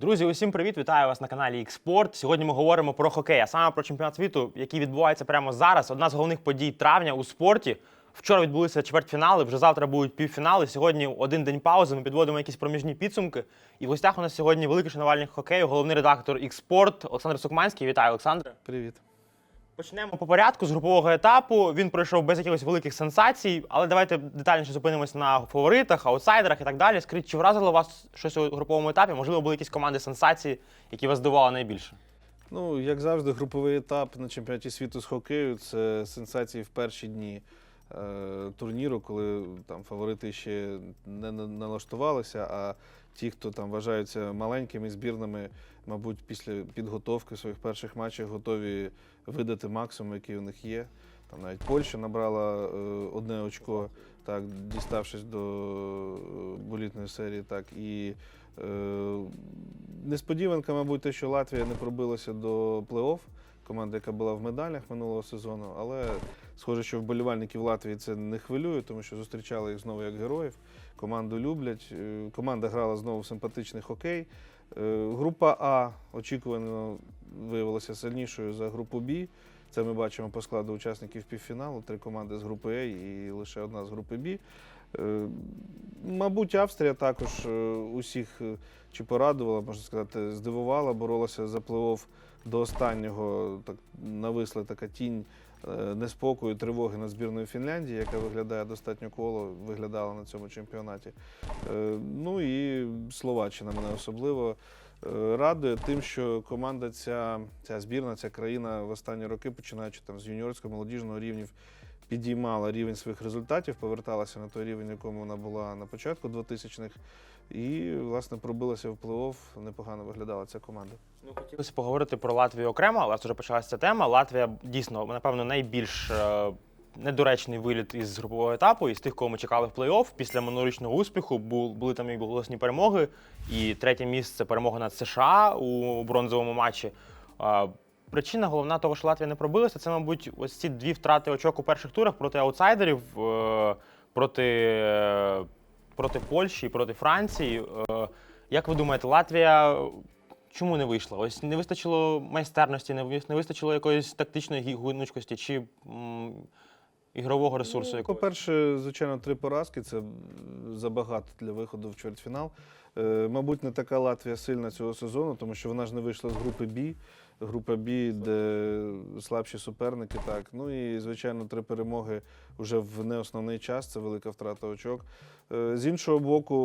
Друзі, усім привіт! Вітаю вас на каналі Експорт. Сьогодні ми говоримо про хокей, а саме про чемпіонат світу, який відбувається прямо зараз. Одна з головних подій травня у спорті. Вчора відбулися чвертьфінали, вже завтра будуть півфінали. Сьогодні один день паузи. Ми підводимо якісь проміжні підсумки. І в гостях у нас сьогодні великий шанувальник хокею, головний редактор Експорт Олександр Сукманський. Вітаю, Олександр. Привіт. Почнемо по порядку з групового етапу. Він пройшов без якихось великих сенсацій, але давайте детальніше зупинимося на фаворитах, аутсайдерах і так далі. Скажіть, чи вразило вас щось у груповому етапі? Можливо, були якісь команди сенсації, які вас здивували найбільше? Ну, як завжди, груповий етап на чемпіонаті світу з хокею це сенсації в перші дні е, турніру, коли там фаворити ще не налаштувалися, а ті, хто там вважаються маленькими збірнами, мабуть, після підготовки своїх перших матчів готові видати максимум, який у них є. Там навіть Польща набрала е, одне очко, так, діставшись до е, болітної серії, так і е, несподіванка, мабуть, те, що Латвія не пробилася до плей-офф. Команда, яка була в медалях минулого сезону, але схоже, що вболівальників Латвії це не хвилює, тому що зустрічали їх знову як героїв. Команду люблять. Е, Команда грала знову в симпатичний хокей. Е, Група А очікувано виявилася сильнішою за групу Б. Це ми бачимо по складу учасників півфіналу. Три команди з групи А і лише одна з групи Б. Е, Мабуть, Австрія також е, усіх е, чи порадувала, можна сказати, здивувала, боролася за плей-офф до останнього. Так нависла така тінь е, неспокою, тривоги над збірною Фінляндії, яка виглядає достатньо коло, виглядала на цьому чемпіонаті. Е, Ну і Словаччина мене особливо е, радує тим, що команда ця, ця збірна, ця країна в останні роки, починаючи там з юніорського молодіжного рівнів, підіймала рівень своїх результатів, поверталася на той рівень, на якому вона була на початку 2000-х, і, власне, пробилася в плей-офф. Непогано виглядала ця команда. Ну, хотілося поговорити про Латвію окремо, але вже почалася ця тема. Латвія дійсно, напевно, найбільш е, недоречний виліт із групового етапу, із тих, кого ми чекали в плей-офф. Після минулорічного успіху бу- були там і голосні перемоги. І третє місце перемога над США у бронзовому матчі. Е, Причина головна того, що Латвія не пробилася, це, мабуть, ось ці дві втрати очок у перших турах проти аутсайдерів, е, проти, е, проти Польщі проти Франції. Е, Як ви думаєте, Латвія чому не вийшла? Ось не вистачило майстерності, не ви- вистачило якоїсь тактичної гнучкості чи м, ігрового ресурсу? Ну. По-перше, звичайно, три поразки це забагато для виходу в чвертьфінал. Е, Мабуть, не така Латвія сильна цього сезону, тому що вона ж не вийшла з групи Б. Група Б, де слабші суперники, так. Ну і, звичайно, три перемоги вже в неосновний час, це велика втрата очок. Е, З іншого боку,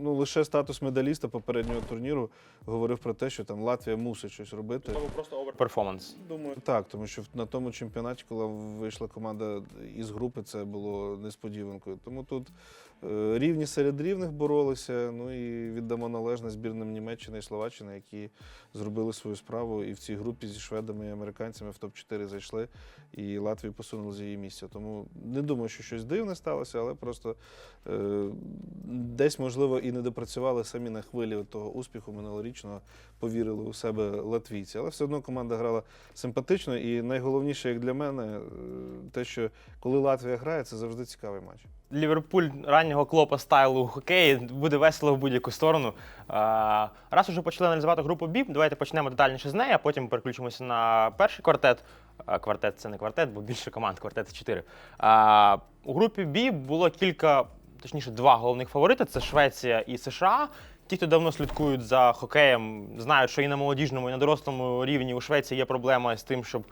ну лише статус медаліста попереднього турніру говорив про те, що там Латвія мусить щось робити. Це був просто оверперформанс. Думаю, так, тому що на тому чемпіонаті, коли вийшла команда із групи, це було несподіванкою. Тому тут е, рівні серед рівних боролися. Ну і віддамо належне збірним Німеччини і Словаччини, які зробили свою справу і в цій групі зі шведами і американцями в топ-4 зайшли, і Латвію посунули з її місця. Тому не думаю, що щось дивне сталося, але просто е, десь, можливо, і не допрацювали самі на хвилі того успіху минулорічного, повірили у себе латвійці. Але все одно команда грала симпатично. І найголовніше, як для мене, е, те, що коли Латвія грає, це завжди цікавий матч. Ліверпуль раннього клопа стайлу хокеї буде весело в будь-яку сторону. А, раз уже почали аналізувати групу Б, давайте почнемо детальніше з неї, а потім переключимося на перший квартет. Квартет це не квартет, бо більше команд, квартет 4. А, у групі Б було кілька, точніше, два головних фаворити: це Швеція і США. Ті, хто давно слідкують за хокеєм, знають, що і на молодіжному, і на дорослому рівні у Швеції є проблема з тим, щоб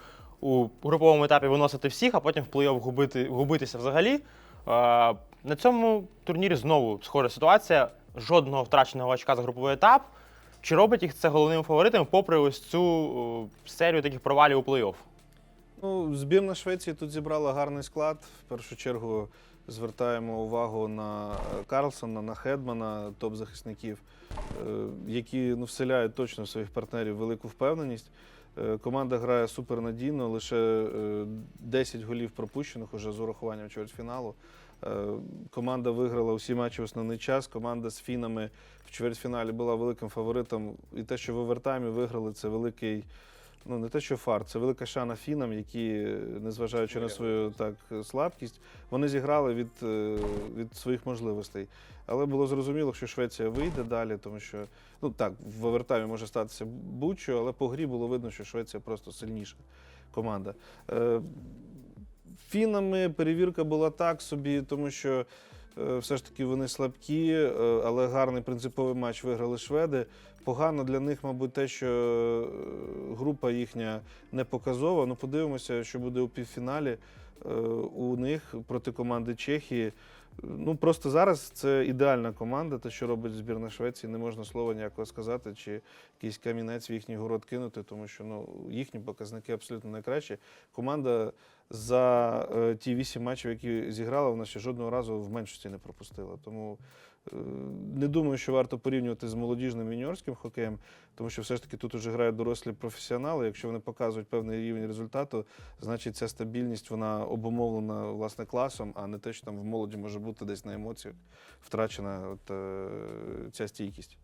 у груповому етапі виносити всіх, а потім в плей-офф губити, губитися взагалі. На цьому турнірі знову схожа ситуація. Жодного втраченого очка за груповий етап. Чи робить їх це головними фаворитами, попри ось цю серію таких провалів у плей-офф? Ну, збірна Швеції тут зібрала гарний склад. В першу чергу звертаємо увагу на е, Карлсона, на Хедмана, топ-захисників, е, які ну, вселяють точно своїх партнерів велику впевненість. Е, Команда грає супернадійно, лише е, 10 голів пропущених уже з урахуванням чвертьфіналу. Е, Команда виграла усі матчі в основний час. Команда з фінами в чвертьфіналі була великим фаворитом. І те, що в овертаймі виграли, це великий ну не те, що фар, це велика шана фінам, які, е, незважаючи на свою так слабкість, вони зіграли від, е, від своїх можливостей. Але було зрозуміло, що Швеція вийде далі, тому що ну так, в овертаймі може статися будь-що, але по грі було видно, що Швеція просто сильніша команда. Е, Фінами перевірка була так собі, тому що е, все ж таки вони слабкі, е, але гарний принциповий матч виграли шведи. Погано для них, мабуть, те, що е, група їхня не показова. Ну, подивимося, що буде у півфіналі е, у них проти команди Чехії. Ну просто зараз це ідеальна команда. Те, що робить збірна Швеції, не можна слова ніякого сказати, чи якийсь камінець в їхній город кинути, тому що ну їхні показники абсолютно найкращі. Команда за е, ті вісім матчів, які зіграла, вона ще жодного разу в меншості не пропустила. Тому не думаю, що варто порівнювати з молодіжним юніорським хокеєм, тому що все ж таки тут уже грають дорослі професіонали. Якщо вони показують певний рівень результату, значить ця стабільність вона обумовлена власне класом, а не те, що там в молоді може бути десь на емоціях втрачена от, е, ця стійкість.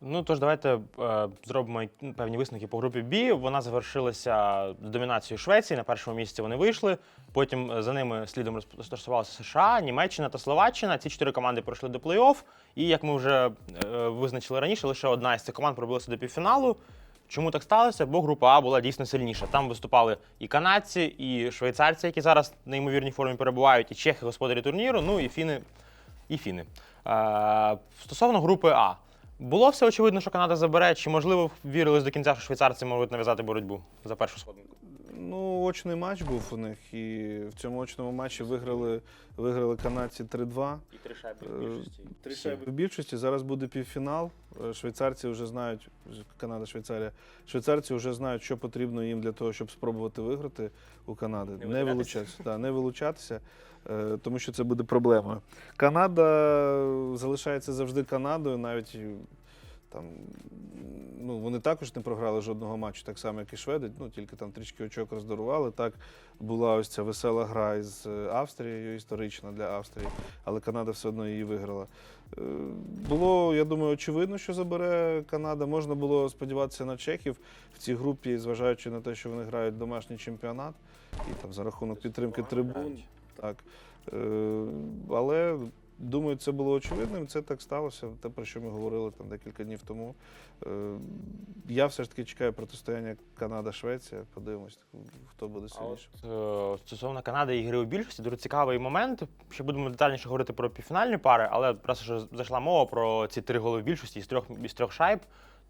Ну тож давайте е, зробимо певні висновки по групі Б. Вона завершилася домінацією Швеції. На першому місці вони вийшли. Потім е, за ними слідом розташувалися США, Німеччина та Словаччина. Ці чотири команди пройшли до плей-офф. І як ми вже е, визначили раніше, лише одна із цих команд пробилася до півфіналу. Чому так сталося? Бо група А була дійсно сильніша. Там виступали і канадці, і швейцарці, які зараз в неймовірній формі перебувають, і чехи, господарі турніру, ну і фіни. І фіни. Е, стосовно групи А. Було все очевидно, що Канада забере, чи можливо вірились до кінця, що швейцарці можуть нав'язати боротьбу за першу сходинку? Ну, очний матч був у них, і в цьому очному матчі виграли, виграли канадці 3-2. І три шайби Три шайби в більшості. Зараз буде півфінал. Е, Швейцарці вже знають, Канада, Швейцарія. Швейцарці вже знають, що потрібно їм для того, щоб спробувати виграти у Канади. Не Не, вилучатися. Да, не вилучатися, е, тому що це буде проблемою. Канада залишається завжди Канадою, навіть там. Ну, вони також не програли жодного матчу, так само, як і шведи, ну тільки там трішки очок роздарували. Так була ось ця весела гра із е, Австрією, історична для Австрії, але Канада все одно її виграла. Е, Було, я думаю, очевидно, що забере Канада. Можна було сподіватися на чехів в цій групі, зважаючи на те, що вони грають домашній чемпіонат і там за рахунок підтримки трибун. Так. Е, Але думаю, це було очевидним. Це так сталося. Те, про що ми говорили там декілька днів тому. Е, Я все ж таки чекаю протистояння Канада-Швеція. Подивимось, хто буде А от, е, стосовно Канади і гри у більшості, дуже цікавий момент. Ще будемо детальніше говорити про півфінальні пари, але раз вже зайшла мова про ці три голи в більшості із трьох, із трьох шайб,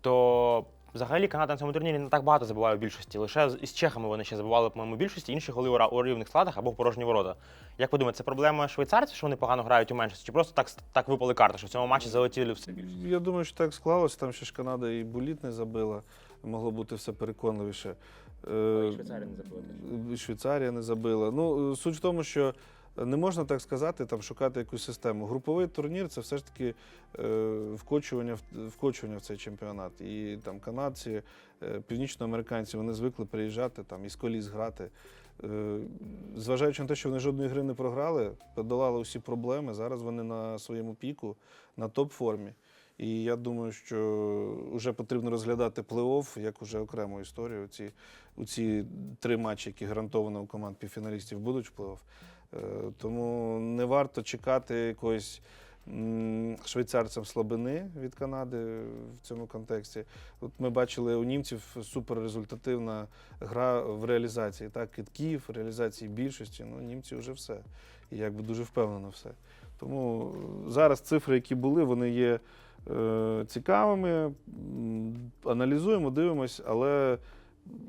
то взагалі Канада на цьому турнірі не так багато забуває у більшості. Лише з- із чехами вони ще забували, по-моєму, більшості, інші голи у, рівних складах або в порожні ворота. Як ви думаєте, це проблема швейцарців, що вони погано грають у меншості, чи просто так, так випали карти, що в цьому матчі залетіли все? Я думаю, що так склалося. Там ще ж Канада і буліт не забила. Могло бути все переконливіше. Е, Швейцарія не забила Швейцарія не забила. Ну, е, суть в тому, що не можна так сказати, там шукати якусь систему. Груповий турнір це все ж таки е, вкочування, вкочування в цей чемпіонат. І там канадці, е, північноамериканці вони звикли приїжджати там із коліс грати. Е, Зважаючи на те, що вони жодної гри не програли, подолали усі проблеми. Зараз вони на своєму піку, на топ-формі. І я думаю, що вже потрібно розглядати плей-офф як уже окрему історію. Ці, у ці три матчі, які гарантовано у команд півфіналістів будуть в плей-офф. Е, Тому не варто чекати якоїсь швейцарцям слабини від Канади в цьому контексті. От ми бачили у німців суперрезультативна гра в реалізації. Так, китків, реалізації більшості. Ну, німці вже все. І якби дуже впевнено все. Тому е, зараз цифри, які були, вони є е, цікавими. Аналізуємо, дивимось, але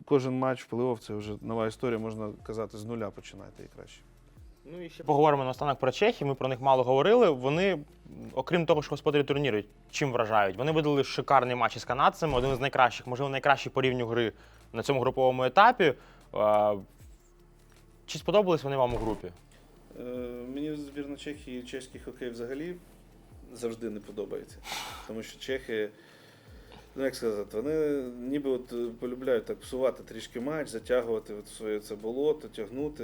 кожен матч в це вже нова історія, можна казати, з нуля починайте і краще. Ну і ще поговоримо наостанок про Чехів. Ми про них мало говорили. Вони, окрім того, що господарі турніру, чим вражають? Вони видали шикарний матч із канадцями, один з найкращих, можливо, найкращий по рівню гри на цьому груповому етапі. Чи сподобались вони вам у групі? Е, Мені збірна Чехії, чеський хокей взагалі завжди не подобається. Тому що чехи, ну як сказати, вони ніби от е, полюбляють так псувати трішки матч, затягувати от своє це болото, тягнути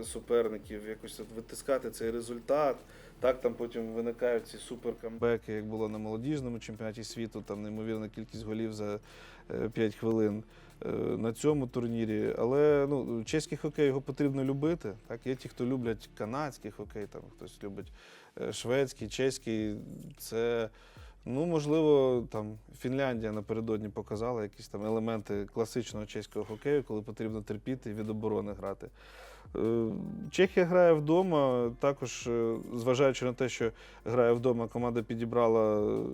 е, суперників, якось от витискати цей результат, Так там потім виникають ці суперкамбеки, як було на молодіжному чемпіонаті світу, там неймовірна кількість голів за 5 хвилин е, на цьому турнірі. Але ну, чеський хокей його потрібно любити. Так? Є ті, хто люблять канадський хокей, там хтось любить шведський, чеський. Це Ну, можливо, там Фінляндія напередодні показала якісь там елементи класичного чеського хокею, коли потрібно терпіти і від оборони грати. Е, Чехія грає вдома, також е, зважаючи на те, що грає вдома, команда підібрала е,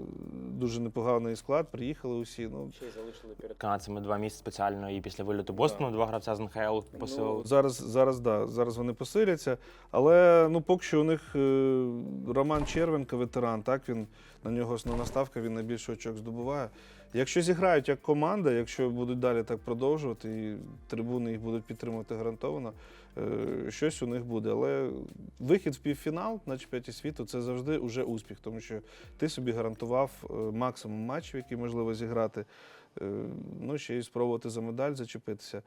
дуже непоганий склад, приїхали усі. Ну, Ще й залишили перед канадцями два місяці спеціально і після виліту Бостону два гравця з НХЛ посилили. Ну, зараз, зараз, да, зараз вони посиляться. Але ну, поки що у них Роман Червенко, ветеран, так, він, на нього основна ставка, він найбільше очок здобуває. Якщо зіграють як команда, якщо будуть далі так продовжувати, і трибуни їх будуть підтримувати гарантовано, щось у них буде. Але вихід в півфінал на чемпіонаті світу це завжди уже успіх, тому що ти собі гарантував е, максимум матчів, які можливо зіграти. Е, Ну, ще й спробувати за медаль зачепитися.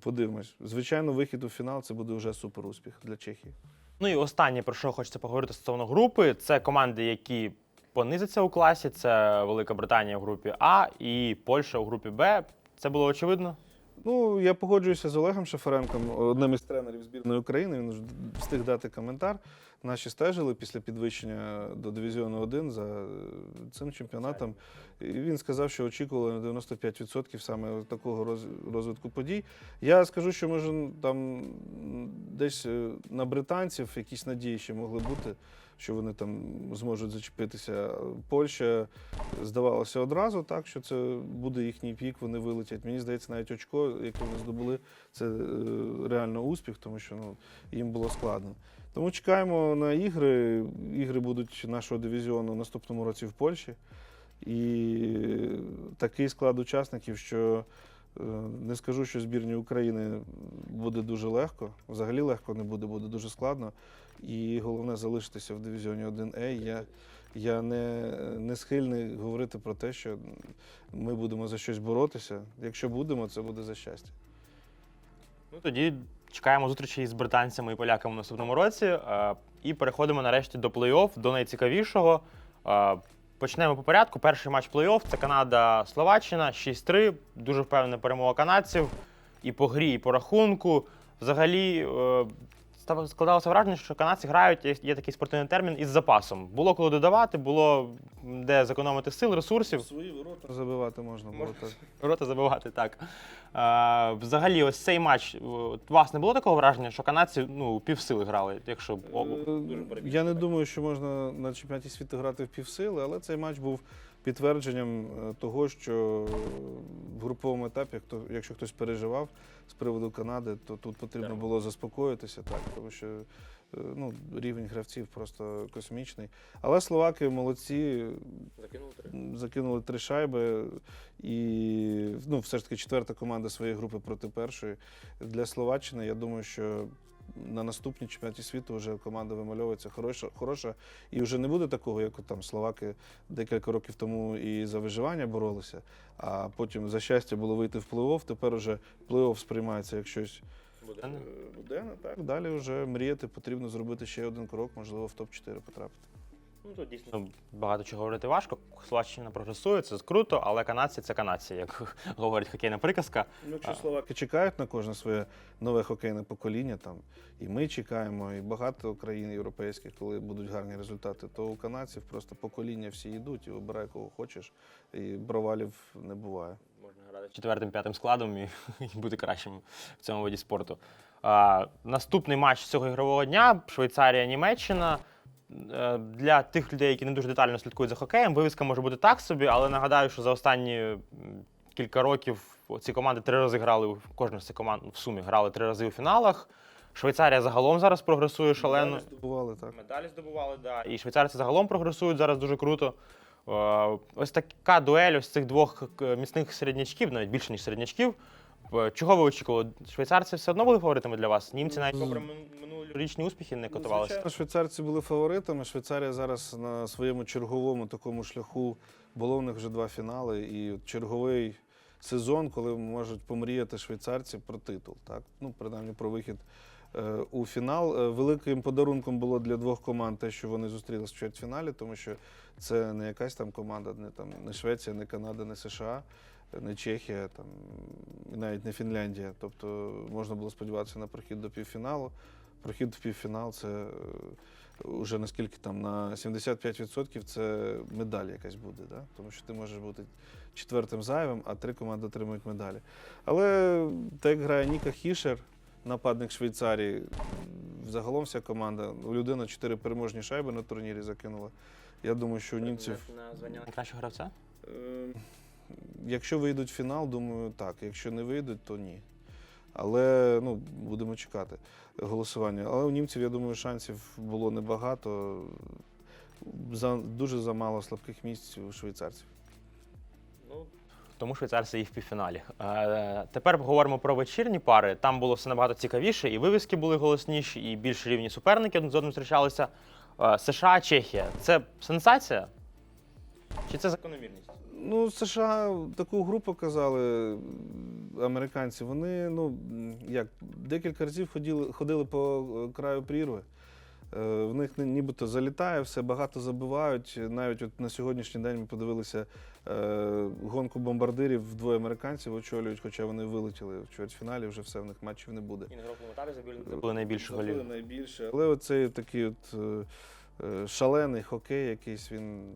Подивимось. Звичайно, вихід у фінал це буде вже супер успіх для Чехії. Ну і останнє, про що хочеться поговорити стосовно групи, це команди, які понизяться у класі. Це Велика Британія в групі А і Польща у групі Б. Це було очевидно. Ну, я погоджуюся з Олегом Шафаренком, одним із тренерів збірної України. Він встиг дати коментар. Наші стежили після підвищення до дивізіону 1 за е, цим чемпіонатом. І він сказав, що очікували на 95% саме такого розвитку подій. Я скажу, що може там десь е, на британців якісь надії ще могли бути, що вони там зможуть зачепитися. Польща здавалося одразу, так що це буде їхній пік, вони вилетять. Мені здається, навіть очко, яке вони здобули, це е, реально успіх, тому що ну, їм було складно. Тому чекаємо на ігри. Ігри будуть нашого дивізіону наступному році в Польщі. І такий склад учасників, що е, не скажу, що збірні України буде дуже легко. Взагалі легко не буде, буде дуже складно. І головне залишитися в дивізіоні 1Е. Я, я не, не схильний говорити про те, що ми будемо за щось боротися. Якщо будемо, це буде за щастя. Ну тоді чекаємо зустрічі з британцями і поляками в наступному році. е, І переходимо нарешті до плей-офф, до найцікавішого. Е, Почнемо по порядку. Перший матч плей-офф це Канада-Словаччина, 6-3. Дуже впевнена перемога канадців. І по грі, і по рахунку. Взагалі е, складалося враження, що канадці грають, є, є такий спортивний термін, із запасом. Було коли додавати, було де зекономити сил, ресурсів. Свої ворота забивати можна було так. Рота забивати, так. Е, взагалі, ось цей матч. У вас не було такого враження, що канадці ну, півсили грали, якщо Е, Я не думаю, що можна на чемпіонаті світу грати в півсили, але цей матч був підтвердженням е, того, що в груповому етапі, хто, якщо хтось переживав з приводу Канади, то тут потрібно було заспокоїтися, так, тому що е, ну, рівень гравців просто космічний. Але словаки молодці, м, закинули три шайби, і ну, все ж таки четверта команда своєї групи проти першої. Для Словаччини, я думаю, що на наступній чемпіонаті світу вже команда вимальовується хороша, хороша. І вже не буде такого, як там словаки декілька років тому і за виживання боролися, а потім за щастя було вийти в плей-офф. Тепер уже плей-офф сприймається як щось Буде. Буде, Так, далі вже мріяти потрібно зробити ще один крок, можливо, в топ-4 потрапити. Ну, тут дійсно багато чого говорити важко. Словаччина прогресує, це круто, але канадці це канадці, як говорить хокейна приказка. Ну, якщо А. словаки чекають на кожне своє нове хокейне покоління, там і ми чекаємо, і багато країн європейських, коли будуть гарні результати, то у канадців просто покоління всі йдуть і обирай кого хочеш, і провалів не буває. Можна грати четвертим, п'ятим складом і, і бути кращим в цьому виді спорту. А, наступний матч цього ігрового дня Швейцарія-Німеччина. Е, Для тих людей, які не дуже детально слідкують за хокеєм, вивіска може бути так собі, але нагадаю, що за останні кілька років ці команди три рази грали, кожна з цих команд в сумі грали три рази у фіналах. Швейцарія загалом зараз прогресує шалено. Здобували так. Медалі здобували, да. І швейцарці загалом прогресують зараз дуже круто. Е, Ось така дуель ось цих двох міцних середнячків, навіть більше, ніж середнячків. Е, Чого ви очікували? Швейцарці все одно були фаворитами для вас? Німці навіть попри минулорічні успіхи не котувалися. Звичайно, швейцарці були фаворитами. Швейцарія зараз на своєму черговому такому шляху було в них вже два фінали. І черговий сезон, коли можуть помріяти швейцарці про титул. Так? Ну, принаймні про вихід е, у фінал. Е, Великим подарунком було для двох команд те, що вони зустрілися в чвертьфіналі, тому що це не якась там команда, не там не Швеція, не Канада, не США, не Чехія, там і навіть не Фінляндія. Тобто можна було сподіватися на прохід до півфіналу. Прохід в півфінал це е, уже наскільки там на 75% це медаль якась буде, да? тому що ти можеш бути четвертим зайвим, а три команди отримують медалі. Але так як грає Ніка Хішер, нападник Швейцарії, загалом вся команда, людина чотири переможні шайби на турнірі закинула. Я думаю, що у німців, на звання найкращого гравця. Якщо вийдуть в фінал, думаю, так. Якщо не вийдуть, то ні. Але ну, будемо чекати голосування. Але у німців, я думаю, шансів було небагато. За, дуже замало слабких місць у швейцарців. Ну, тому швейцарці і в півфіналі. Е, тепер поговоримо про вечірні пари. Там було все набагато цікавіше, і вивіски були голосніші, і більш рівні суперники з одним зустрічалися. Е, США, Чехія. Це сенсація? Чи це закономірність? Ну, США таку гру показали м, американці. Вони ну як декілька разів ходили, ходили по е, краю прірви. Е, В них нібито залітає, все багато забивають. Навіть от на сьогоднішній день ми подивилися е, гонку бомбардирів двоє американців очолюють, хоча вони вилетіли в чвертьфіналі, вже все в них матчів не буде. І на груповому етапі забили найбільше Забили голів. найбільше. Але оцей такий от е, шалений хокей, якийсь він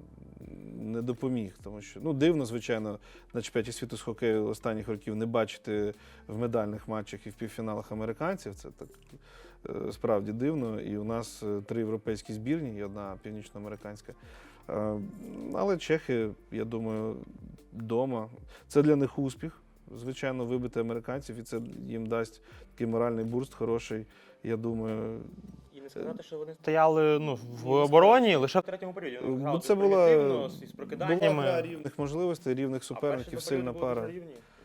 не допоміг. Тому що ну дивно, звичайно, на чемпіонаті світу з хокею останніх років не бачити в медальних матчах і в півфіналах американців. Це так е, справді дивно. І у нас е, три європейські збірні і одна північноамериканська. Е, Але чехи, я думаю, вдома. Це для них успіх. Звичайно, вибити американців, і це їм дасть такий моральний бурст хороший. Я думаю, сказати, що вони стояли ну, в обороні лише в третьому періоді. Вони грали це дуже була- примітивно, з- з прокиданнями. рівних можливостей, рівних суперників, сильна пара.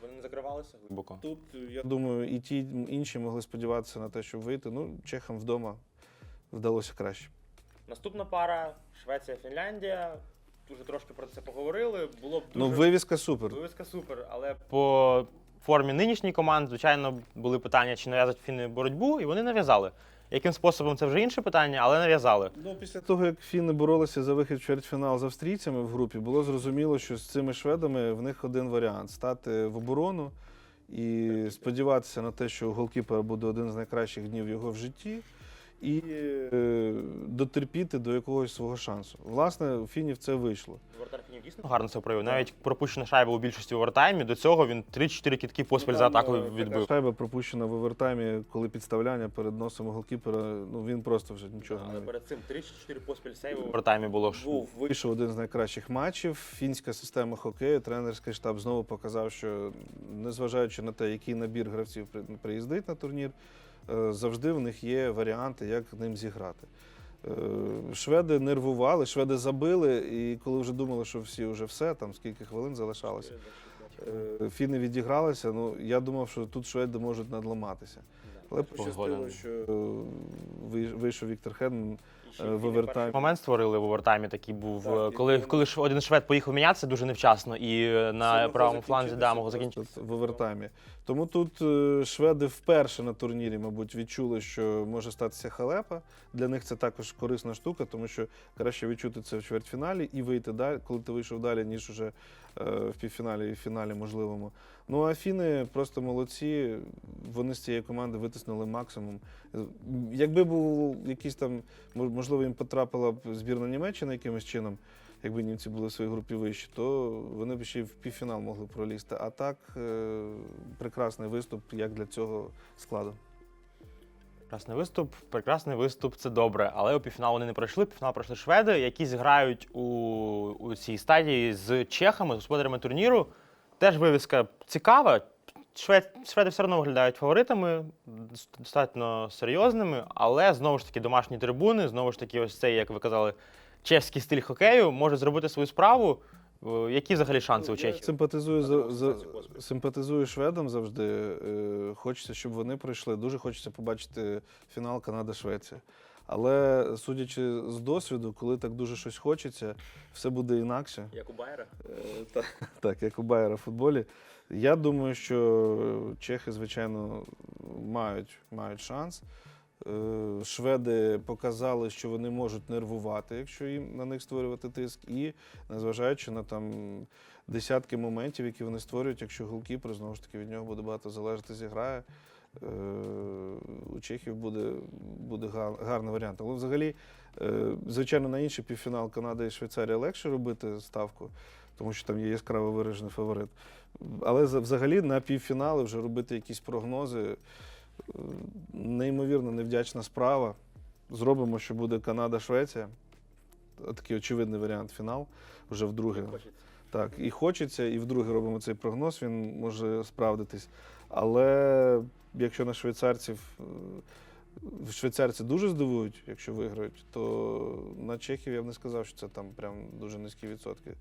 Вони не закривалися глибоко. Тут я думаю, і ті інші могли сподіватися на те, щоб вийти. Ну, чехам вдома вдалося краще. Наступна пара Швеція, Фінляндія. Дуже трошки про це поговорили. Було б дуже Ну, вивіска супер. вивіска супер, але по формі нинішньої команди, звичайно, були питання, чи нав'язати фіни боротьбу, і вони нав'язали. Яким способом це вже інше питання, але нав'язали. Ну, після того, як фіни боролися за вихід в чвертьфінал з австрійцями в групі, було зрозуміло, що з цими шведами в них один варіант стати в оборону і сподіватися на те, що голкіпер буде один з найкращих днів його в житті, і е, дотерпіти до якогось свого шансу. Власне, у фінів це вийшло. Воротар фінів дійсно гарно це проявив. Навіть пропущена шайба у більшості в овертаймі. До цього він 3-4 кітки поспіль за атакою Така відбив. Шайба пропущена в овертаймі, коли підставляння перед носом голкіпера. Ну він просто вже нічого не Але перед цим 3-4 поспіль сейву в овертаймі було ж. Був вийшов один з найкращих матчів. Фінська система хокею, тренерський штаб знову показав, що незважаючи на те, який набір гравців при- приїздить на турнір, завжди в них є варіанти, як ним зіграти. Е, Шведи нервували, шведи забили, і коли вже думали, що всі вже все, там скільки хвилин залишалося. е, Фіни відігралися. Ну я думав, що тут шведи можуть надламатися. Але пощастило, що е, вийшов Віктор Хедман е, в овертаймі. Момент створили в овертаймі такий був, Так, е, коли, коли один швед поїхав мінятися дуже невчасно, і е, на правому фланзі да, закінчитися закінчитися. в овертаймі. Тому тут е, шведи вперше на турнірі, мабуть, відчули, що може статися халепа. Для них це також корисна штука, тому що краще відчути це в чвертьфіналі і вийти далі, коли ти вийшов далі, ніж уже е, в півфіналі і в фіналі можливому. Ну а фіни просто молодці. Вони з цієї команди витиснули максимум. Е, Якби був якийсь там, можливо, їм потрапила б збірна Німеччини якимось чином якби німці були в своїй групі вищі, то вони б ще й в півфінал могли пролізти. А так, е, прекрасний виступ як для цього складу. Прекрасний виступ, прекрасний виступ, це добре. Але у півфінал вони не пройшли. Півфінал пройшли шведи, які зграють у, у цій стадії з чехами, з господарями турніру. Теж вивіска цікава. Швед, шведи все одно виглядають фаворитами, достатньо серйозними, але знову ж таки домашні трибуни, знову ж таки, ось цей, як ви казали, чеський стиль хокею може зробити свою справу. Е, Які взагалі шанси у Ну, Я Чехів? симпатизую, за, за, симпатизую шведам завжди. Е, хочеться, щоб вони пройшли. Дуже хочеться побачити фінал Канада-Швеція. Але судячи з досвіду, коли так дуже щось хочеться, все буде інакше. Як у Байера? Е, Так, так, як у Байера в футболі. Я думаю, що чехи, звичайно, мають, мають шанс. Е, Шведи показали, що вони можуть нервувати, якщо їм на них створювати тиск, і незважаючи на там десятки моментів, які вони створюють, якщо голкіпер, знову ж таки, від нього буде багато залежати, зіграє. е, У Чехів буде, буде гарний варіант. Але взагалі, е, звичайно, на інший півфінал Канада і Швейцарія легше робити ставку, тому що там є яскраво виражений фаворит. Але взагалі на півфінали вже робити якісь прогнози неймовірно невдячна справа. Зробимо, що буде Канада-Швеція. Такий очевидний варіант фінал вже вдруге. Так, і хочеться, і вдруге робимо цей прогноз, він може справдитись. Але якщо на швейцарців е, швейцарці дуже здивують, якщо виграють, то на чехів я б не сказав, що це там прям дуже низькі відсотки.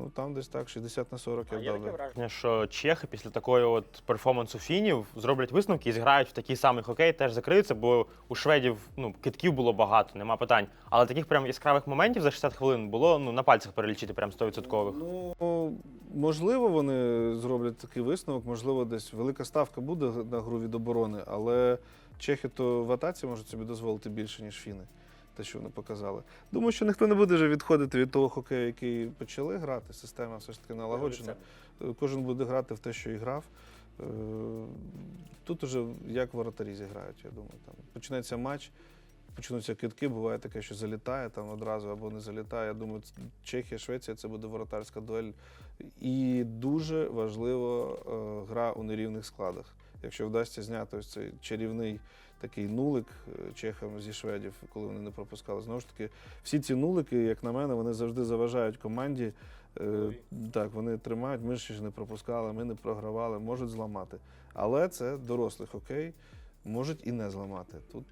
Ну там десь так, 60 на 40 я Є вдав. таке враження, що чехи після такої от перформансу фінів зроблять висновки і зіграють в такий самий хокей, теж закриються, бо у шведів ну, китків було багато, нема питань. Але таких прям яскравих моментів за 60 хвилин було ну, на пальцях перелічити прям 100%. Ну, можливо, вони зроблять такий висновок, можливо, десь велика ставка буде на гру від оборони, але чехи то в атаці можуть собі дозволити більше, ніж фіни. Те, що вони показали. Думаю, що ніхто не буде вже відходити від того хокею, який почали грати. Система все ж таки налагоджена. Кожен буде грати в те, що і грав. Е, Тут уже як воротарі зіграють, я думаю. Там почнеться матч, почнуться китки, буває таке, що залітає там одразу або не залітає. Я думаю, Чехія, Швеція це буде воротарська дуель. І дуже важлива е, гра у нерівних складах. Якщо вдасться зняти ось цей чарівний такий нулик е, чехам зі шведів, коли вони не пропускали. Знову ж таки, всі ці нулики, як на мене, вони завжди заважають команді. Е, Так, вони тримають, ми ж не пропускали, ми не програвали, можуть зламати. Але це дорослий хокей, можуть і не зламати. Тут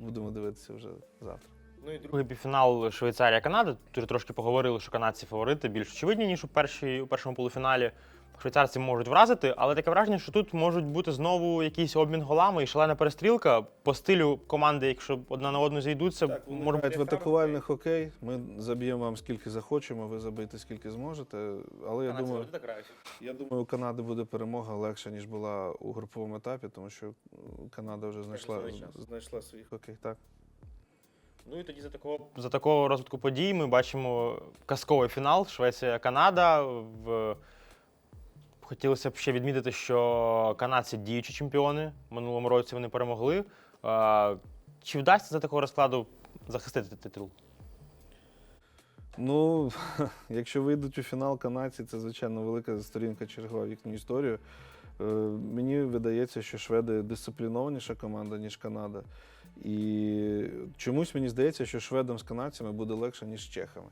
будемо дивитися вже завтра. Ну і другий півфінал Швейцарія-Канада. Тут трошки поговорили, що канадці фаворити більш очевидні, ніж у, першій, у першому полуфіналі. Швейцарці можуть вразити, але таке враження, що тут можуть бути знову якийсь обмін голами і шалена перестрілка по стилю команди, якщо одна на одну зійдуться, Так, вони може грають в атакувальний хокей. Ми заб'ємо вам скільки захочемо, ви забийте скільки зможете. Але я думаю, я думаю, у Канади буде перемога легша, ніж була у груповому етапі, тому що е, Канада вже знайшла, знайшла свій хокей. Так. Ну і тоді за такого за такого розвитку подій ми бачимо казковий фінал Швеція-Канада. В... Хотілося б ще відмітити, що канадці діючі чемпіони. Минулому році вони перемогли. А, Чи вдасться за такого розкладу захистити титул? Ну, якщо вийдуть у фінал канадці, це звичайно велика сторінка чергова в їхню історію. Е, Мені видається, що шведи дисциплінованіша команда, ніж Канада. І чомусь мені здається, що шведам з канадцями буде легше, ніж з чехами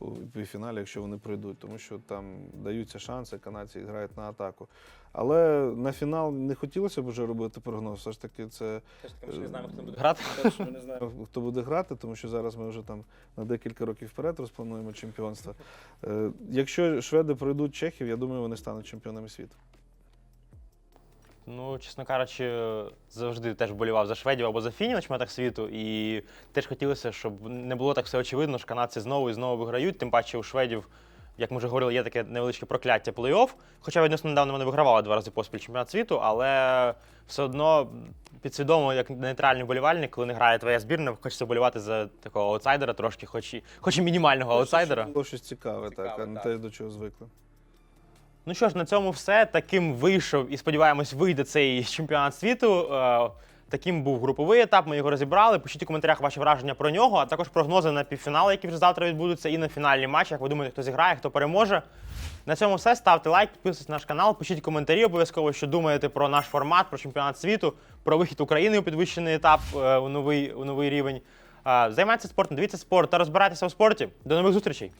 у півфіналі, якщо вони пройдуть, тому що там даються шанси, канадці грають на атаку. Але на фінал не хотілося б вже робити прогноз. Все ж таки, це Ми ще не знаємо, хто буде грати. Ми не знаємо, хто буде грати, тому що зараз ми вже там на декілька років вперед розплануємо чемпіонство. Е, Якщо шведи пройдуть чехів, я думаю, вони стануть чемпіонами світу. Ну, чесно кажучи, завжди теж болівав за шведів або за фінів на чемпіонатах світу. І теж хотілося, щоб не було так все очевидно, що канадці знову і знову виграють. Тим паче у шведів, як ми вже говорили, є таке невеличке прокляття плей-офф. Хоча відносно недавно вони вигравали два рази поспіль чемпіонат світу, але все одно підсвідомо, як нейтральний вболівальник, коли не грає твоя збірна, хочеться вболівати за такого аутсайдера, трошки, хоч і, хоч і мінімального аутсайдера. Було щось цікаве, так, а не те, до чого звикли. Ну що ж, на цьому все. Таким вийшов і сподіваємось, вийде цей чемпіонат світу. Е, Таким був груповий етап. Ми його розібрали. Пишіть у коментарях ваші враження про нього, а також прогнози на півфінали, які вже завтра відбудуться, і на фінальні матчі. Як ви думаєте, хто зіграє, хто переможе. На цьому все. Ставте лайк, підписуйтесь на наш канал, пишіть коментарі обов'язково, що думаєте про наш формат, про чемпіонат світу, про вихід України у підвищений етап е, у новий, у новий рівень. Е, Займайтеся спортом, дивіться спорт та розбирайтеся у спорті. До нових зустрічей!